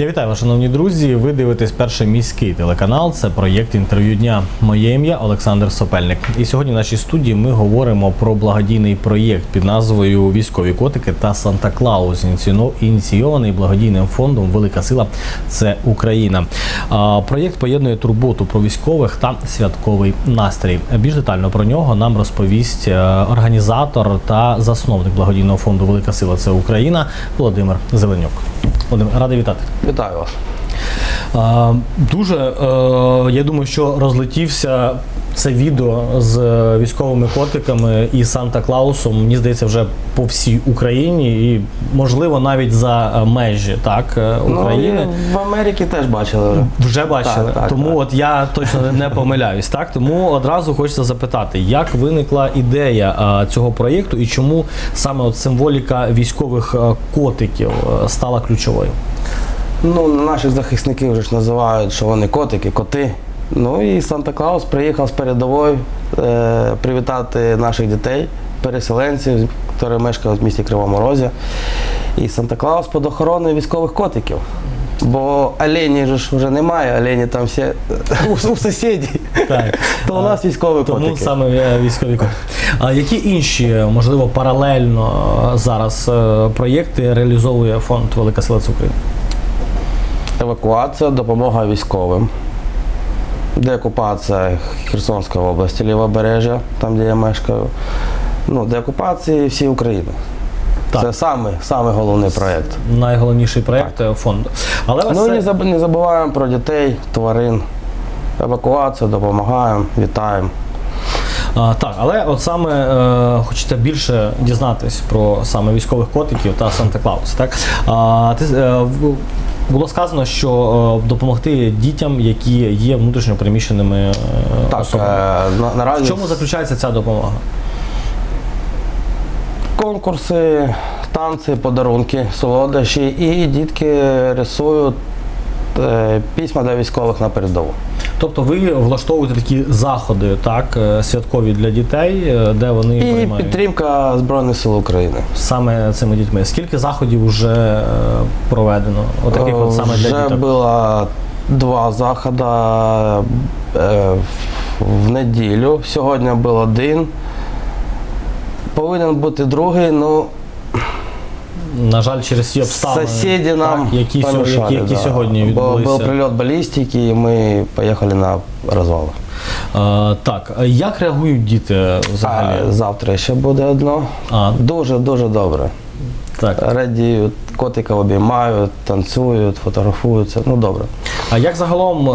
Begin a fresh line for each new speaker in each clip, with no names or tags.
Я вітаю шановні друзі. Ви дивитесь перший міський телеканал. Це проєкт інтерв'ю дня. Моє ім'я Олександр Сопельник. І сьогодні в нашій студії ми говоримо про благодійний проєкт під назвою Військові котики та Санта Клаус, ініційований благодійним фондом Велика сила це Україна. Проєкт поєднує турботу про військових та святковий настрій. Більш детально про нього нам розповість е, організатор та засновник благодійного фонду Велика сила це Україна Володимир Зеленюк. Володимир, радий вітати.
Вітаю вас.
Дуже е, я думаю, що розлетівся це відео з військовими котиками і Санта Клаусом. Мені здається, вже по всій Україні, і можливо навіть за е, межі так е, України.
Ну, в Америці теж бачили вже.
Вже бачили,
Так, так,
тому
так.
от я точно не помиляюсь. Так тому одразу хочеться запитати, як виникла ідея цього проєкту і чому саме от символіка військових котиків стала ключовою?
Ну, наших захисників вже ж називають, що вони котики, коти. Ну і Санта Клаус приїхав з передової е, привітати наших дітей, переселенців, які мешкають в місті Кривому Розі. І Санта Клаус під охороною військових котиків. Бо олені ж вже немає, олені там всі у, у сусідів.
Так.
То у нас військові
Тому
котики.
саме е, військові котики. А які інші, можливо, паралельно е, зараз е, проєкти реалізовує фонд Велика Сила України?
Евакуація, допомога військовим. Деокупація Херсонської області, лівобережжя, там де я мешкаю. Ну, деокупації всій України.
Так.
Це саме, саме головний проєкт.
Найголовніший проєкт е, фонду. Але
Ну
це-
не не забуваємо про дітей, тварин. Евакуацію, допомагаємо, вітаємо.
А, так, але от саме е, хочеться більше дізнатись про саме військових котиків та Санта Клаус. Так а, ти е, було сказано, що е, допомогти дітям, які є внутрішньо переміщеними е,
Так,
особами.
е, наразі...
В чому заключається ця допомога?
конкурси, танці, подарунки, солодощі і дітки рисують письма для військових на передову.
Тобто ви влаштовуєте такі заходи, так, е, святкові для дітей, е, де вони
І
приймають
підтримка Збройних сил України.
саме цими дітьми. Скільки заходів вже е, проведено? От таких от саме для
Вже
діток?
було два заходи в неділю. Сьогодні був один. Повинен бути другий, ну
На жаль, через ці обставини,
сусіди нам
так, які,
помішали,
які, які
да.
сьогодні
Бо
відбулися.
був прильот балістики, і ми поїхали на розвал.
Е, так, як реагують діти взагалі?
А завтра ще буде одно.
А,
Дуже дуже добре.
так.
Радіють, котика обіймають, танцюють, фотографуються. Ну добре.
а як загалом, е,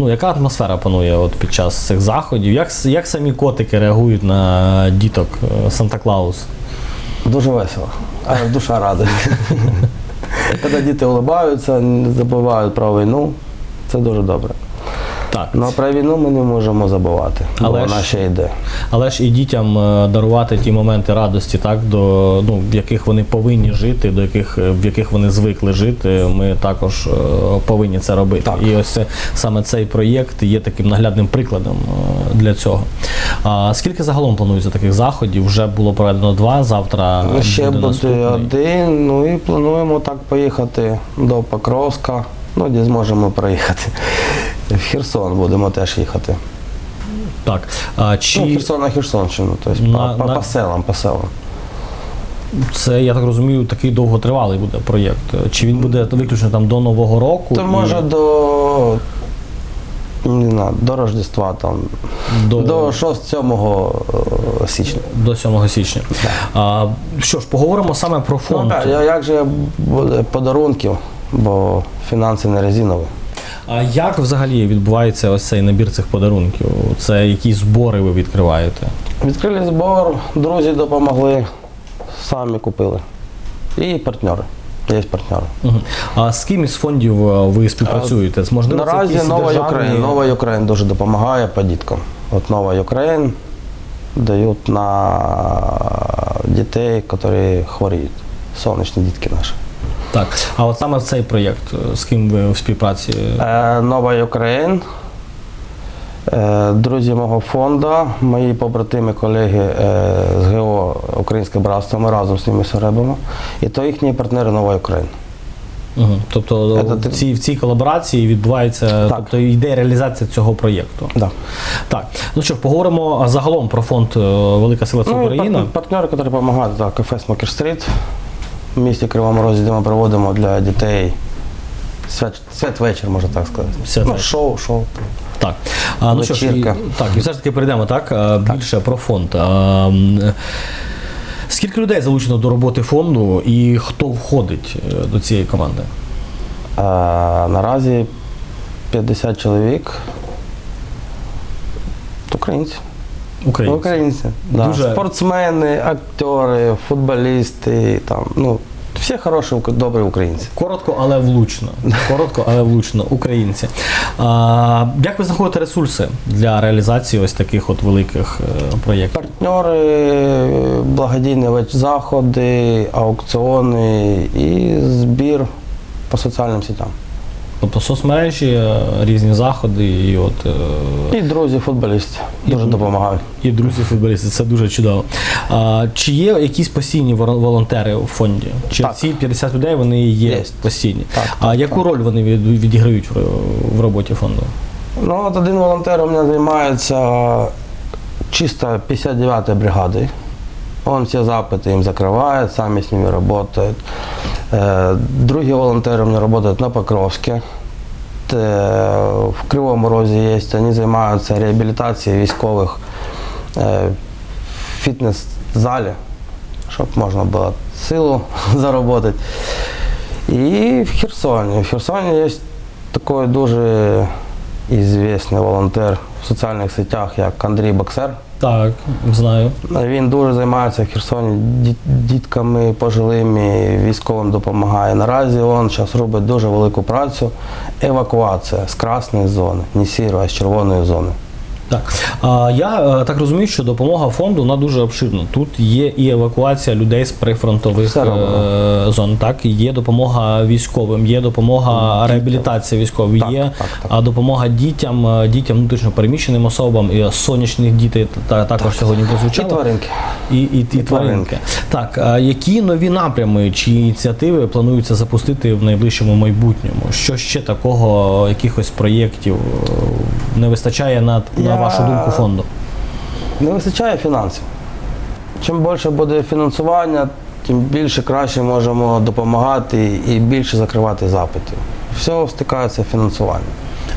ну яка атмосфера панує от під час цих заходів? Як, як самі котики реагують на діток е, Санта Клаус?
Дуже весело, а душа рада. Коли діти улибаються, не забувають про війну, це дуже добре.
Так.
Ну про війну ми не можемо забувати, бо
Але
вона
ж-
ще йде.
Але ж і дітям е, дарувати ті моменти радості, так до ну в яких вони повинні жити, до яких е, в яких вони звикли жити. Ми також е, повинні це робити.
Так.
І ось це, саме цей проєкт є таким наглядним прикладом для цього. А скільки загалом планується таких заходів? Вже було проведено два. Завтра
Ще
буде
буде один, ну і плануємо так поїхати до Покровська, ну де зможемо проїхати. В Херсон будемо теж їхати.
Так а
Ну, Херсон на Херсонщину, тобто
На-
по,
на-
по селам, по селам.
це я так розумію, такий довготривалий буде проєкт? Чи він буде виключно там до нового року?
То
і
може до, не знаю, до Рождества, там,
до,
до 6-7 е, січня.
до 7 січня. А, що ж, поговоримо саме про
Ну,
фонд.
так, я- як же буде подарунків, бо фінанси не резинові.
А як взагалі відбувається ось цей набір цих подарунків? Це які збори ви відкриваєте?
Відкрили збор, друзі допомогли, самі купили. І партнери. Є партнери.
Мгм. А з ким із фондів е, ви співпрацюєте? Можливо,
Наразі Нова Україна. Нова Україна дуже допомагає по діткам. От Нова Україна дають на дітей, які хворіють. Сонячні дітки наші.
Так. А от саме в цей проєкт, е, з ким ви в співпраці?
Е, Нова Україна. Е, Друзі мого фонду, мої побратими, колеги е, з ГО Українське братство, ми разом з ними все робимо. І то їхні партнери Нова Україна.
Угу. Тобто
Це
в цій, в цій колаборації відбувається,
Так.
тобто йде реалізація цього проєкту.
Да.
Так, ну що ж, поговоримо загалом про фонд е, Велика Сила
Ну,
Україна.
пар- партнери, які допомагають, так, кафе Смокер Стріт в місті Кривому Розі, де ми проводимо для дітей свят, святвечір, можна так сказати.
Святвечір.
Ну, шоу, шоу.
Так. А, ну що ж, і, так, і все ж таки перейдемо так, е, більше про фонд. А, е, Скільки людей залучено до роботи фонду і хто входить е, до цієї команди?
Е, наразі 50 чоловік. Українці.
Українці.
Українці. Да.
Дуже-
Спортсмени, актори, футболісти, там, ну, всі хороші, добрі українці.
Коротко, але влучно. Коротко, але влучно. Українці. А, як ви знаходите ресурси для реалізації ось таких от великих е, проєктів?
Партнери, благодійні заходи, аукціони і збір по соціальним сетям.
Тобто соцмережі, е, різні заходи, і от е,
І друзі футболісти
І
дуже
друзі.
допомагають.
і друзі футболісти. Це дуже чудово. А, чи є якісь постійні вор- волонтери у фонді? Чи
Так.
ці 50 людей вони є
Є.
постійні?
Так,
а яку роль вони від- відіграють в, в роботі фонду?
Ну, от один волонтер у мене займається чисто 59-й бригадой. Он все запыты им закрывает, сами с ними работает. Э, Другие волонтеры у меня работают на Покровске. Т- В Кривому Розі є, вони займаються реабілітацією військових е, в фітнес-залі, щоб можна було силу заробити. І в Херсоні. В Херсоні є такий дуже известний волонтер в соціальних сетях, як Андрій Боксер.
Так, знаю.
Він дуже займається в Херсоні дітками пожилими, військовим допомагає. Наразі він зараз робить дуже велику працю. Евакуація з красної зони, не сірої, а з червоної зони.
Так. А, я е, так розумію, що допомога фонду вона дуже обширна. Тут є і евакуація людей з прифронтових е, зон. Так, є допомога військовим, є допомога реабілітації військових,
Так,
є
так, так.
допомога дітям, е, дітям внутрішньо переміщеним особам, і сонячних дітей та також сьогодні
І
прозвучало.
тваринки.
І, і, і, тваринки.
тваринки.
Так, а які нові напрями чи ініціативи плануються запустити в найближчому майбутньому? Що ще такого, якихось проєктів е, не вистачає на, на вашу думку фонду?
Не вистачає фінансів. Чим більше буде фінансування, тим більше краще можемо допомагати і більше закривати запитів. Все стикається фінансування.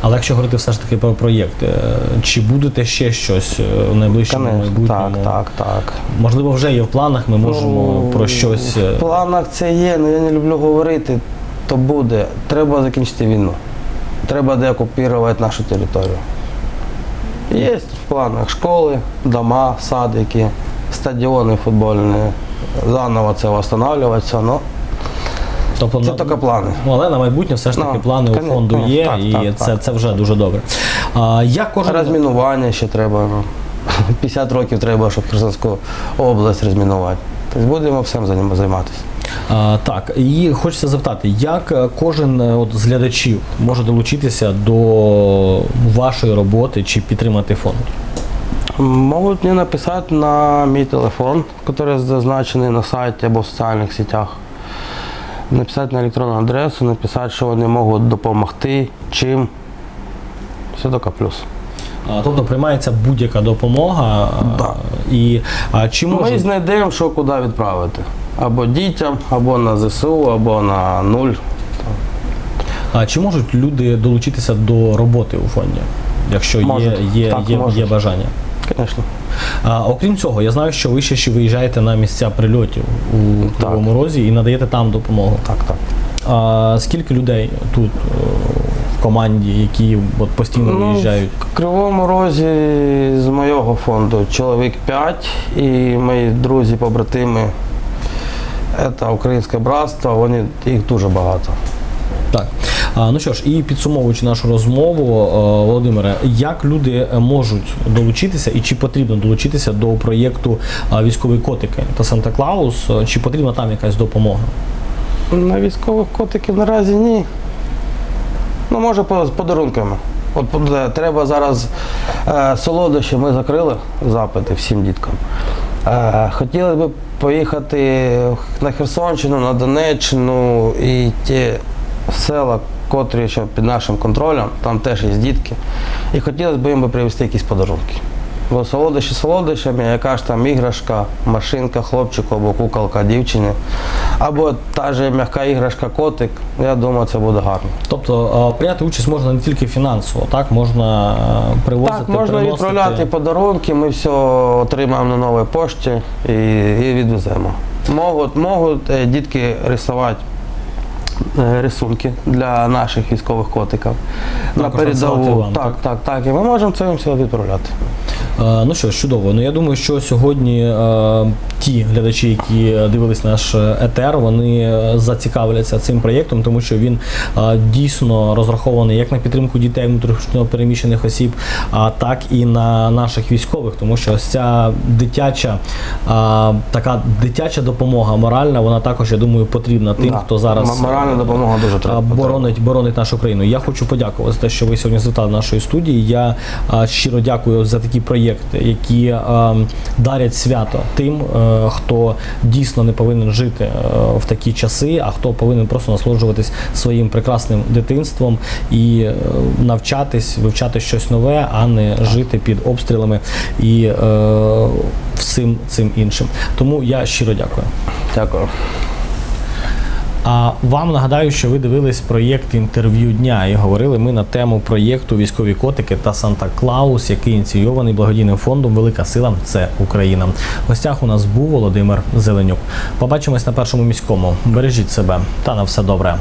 Але якщо говорити все ж таки про проєкти, е, чи будете ще щось е, в найближчому
Конечно,
майбутньому?
так, так, так.
Можливо, вже є в планах, ми можемо
Ну,
про щось. е,
В планах це є, але я не люблю говорити, то буде. Треба закінчити війну. Треба деокупувати нашу територію. Є в планах школи, дома, садики, стадіони футбольні. Заново це встановлюватися, але
Тобто,
це тільки плани.
Ну, але на майбутнє все ж таки
Ну,
плани у фонду
ну,
є,
так,
і
так,
це,
так.
це вже дуже добре. А, як кожен
Розмінування ще треба. ну. 50 років треба, щоб Херсонську область розмінувати. Тобто будемо всім займатися.
А, так, і хочеться запитати, як е, кожен е, от, з глядачів може долучитися до вашої роботи чи підтримати фонд?
Можуть мені написати на мій телефон, який зазначений на сайті або в соціальних сетях. Написати на електронну адресу, написати, що вони можуть допомогти, чим. Все таке плюс.
Тобто приймається будь-яка допомога.
Да.
І а, чи
Ми
може
знайдемо, що куди відправити. Або дітям, або на ЗСУ, або на нуль.
а, чи можуть люди долучитися до роботи у фонді, якщо
Можуть.
є,
Так,
є, є бажання?
Звісно.
А, окрім цього, я знаю, що ви ще ще виїжджаєте на місця прильотів у Кривому Розі і надаєте там допомогу.
Так, так.
А скільки людей тут е, в команді, які от постійно
Ну,
виїжджають?
В Кривому Розі з моєго фонду чоловік 5 і мої друзі, побратими. Це українське братство, вони, їх дуже багато.
Так. Ну що ж, і підсумовуючи нашу розмову, е, Володимире, як люди можуть долучитися і чи потрібно долучитися до проєкту е, військові котики та Санта Клаус? Е, Чи потрібна там якась допомога?
На військових котиків наразі ні. Ну, може, з подарунками. От треба зараз е, солодощі, ми закрили запити всім діткам. Е, хотіли б поїхати на Херсонщину, на Донеччину і ті села, котрі ще під нашим контролем, там теж є дітки. І хотілося б їм би привезти якісь подарунки. Бо солодощі солодощами, яка ж там іграшка, машинка хлопчику або куколка дівчини, або та же м'яка іграшка котик, я думаю, це буде гарно.
Тобто прийняти участь можна не тільки фінансово, так можна е, привозити,
Так, можна
приносити.
відправляти подарунки, ми все отримаємо на новій пошті і, і відвеземо. Можуть, можуть е, дітки рисувати рисунки для наших військових котиків. На передову.
вам,
так,
так?
так, так. І ми можемо це їм все відправляти.
Е, Ну що ж, чудово. Ну я думаю, що сьогодні е, ті глядачі, які е, дивились наш е, етер, вони е, зацікавляться цим проєктом, тому що він дійсно розрахований як на підтримку дітей внутрішньо переміщених осіб, а так і на наших військових, тому що ось ця дитяча така дитяча допомога моральна, вона також, я думаю, потрібна тим,
Да.
хто зараз
Моральна допомога дуже треба.
боронить, боронить нашу країну. Я хочу подякувати за те, що ви сьогодні звітали нашої студії. Я щиро дякую за такі проєкти, які дарять свято тим, хто дійсно не повинен жити е, в такі часи, а хто повинен просто насолоджуватись своїм прекрасним дитинством і е, навчатись, вивчати щось нове, а не жити під обстрілами і е, всім цим іншим. Тому я щиро дякую.
Дякую.
А вам нагадаю, що ви дивились проєкт інтерв'ю дня і говорили ми на тему проєкту Військові котики та Санта Клаус, який ініційований благодійним фондом Велика сила це Україна. В гостях у нас був Володимир Зеленюк. Побачимось на першому міському. Бережіть себе та на все добре.